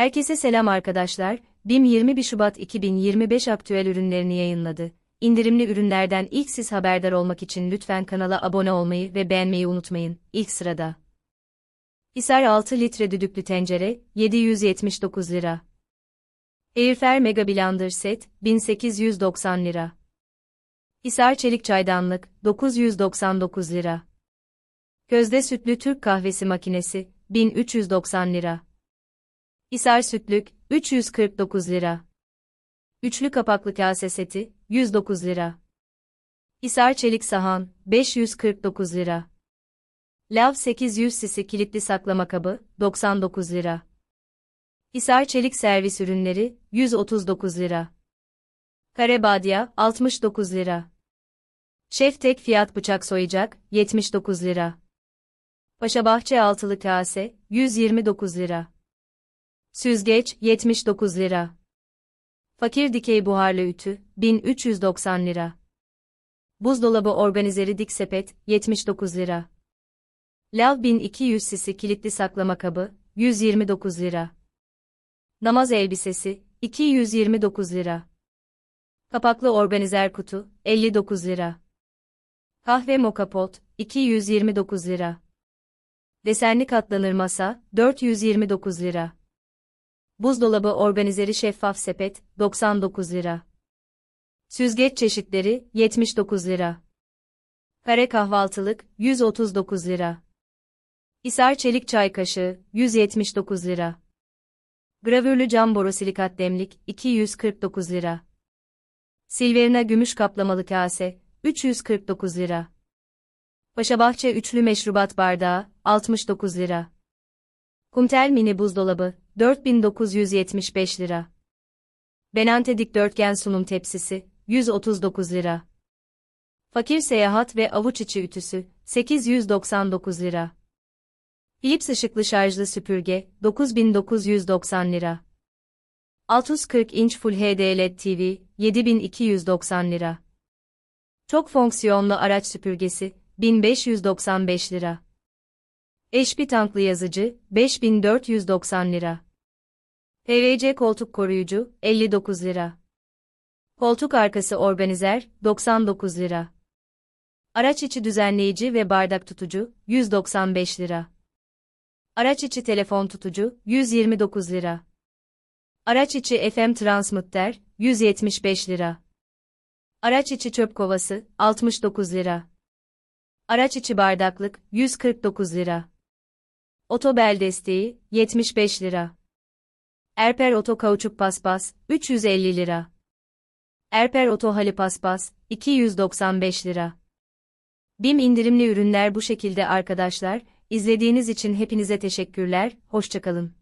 Herkese selam arkadaşlar. BİM 21 Şubat 2025 aktüel ürünlerini yayınladı. İndirimli ürünlerden ilk siz haberdar olmak için lütfen kanala abone olmayı ve beğenmeyi unutmayın. İlk sırada. Hisar 6 litre düdüklü tencere 779 lira. Airfare Mega Blender Set 1890 lira. Hisar Çelik Çaydanlık 999 lira. Közde Sütlü Türk Kahvesi Makinesi 1390 lira. Hisar Sütlük 349 lira. Üçlü kapaklı kase seti 109 lira. Hisar Çelik Sahan 549 lira. Lav 800 sisi kilitli saklama kabı 99 lira. Hisar Çelik Servis Ürünleri 139 lira. Kare Badya 69 lira. Şef Tek Fiyat Bıçak Soyacak 79 lira. Paşabahçe Altılı Kase 129 lira. Süzgeç 79 lira. Fakir dikey buharlı ütü 1390 lira. Buzdolabı organizeri dik sepet 79 lira. Lav 1200 sisi kilitli saklama kabı 129 lira. Namaz elbisesi 229 lira. Kapaklı organizer kutu 59 lira. Kahve moka pot 229 lira. Desenli katlanır masa 429 lira. Buzdolabı organizeri şeffaf sepet 99 lira. Süzgeç çeşitleri 79 lira. Kare kahvaltılık 139 lira. İsar çelik çay kaşığı 179 lira. Gravürlü cam borosilikat demlik 249 lira. Silverina gümüş kaplamalı kase 349 lira. Paşabahçe üçlü meşrubat bardağı 69 lira. Kumtel mini buzdolabı 4975 lira. Benante dikdörtgen sunum tepsisi 139 lira. Fakir seyahat ve avuç içi ütüsü 899 lira. Philips ışıklı şarjlı süpürge 9990 lira. 640 inç Full HD LED TV 7290 lira. Çok fonksiyonlu araç süpürgesi 1595 lira. HP tanklı yazıcı 5490 lira. PVC koltuk koruyucu 59 lira. Koltuk arkası organizer 99 lira. Araç içi düzenleyici ve bardak tutucu 195 lira. Araç içi telefon tutucu 129 lira. Araç içi FM transmitter 175 lira. Araç içi çöp kovası 69 lira. Araç içi bardaklık 149 lira. Otobel desteği 75 lira. Erper Oto kauçuk paspas 350 lira. Erper Oto halı paspas 295 lira. BİM indirimli ürünler bu şekilde arkadaşlar. İzlediğiniz için hepinize teşekkürler. Hoşçakalın.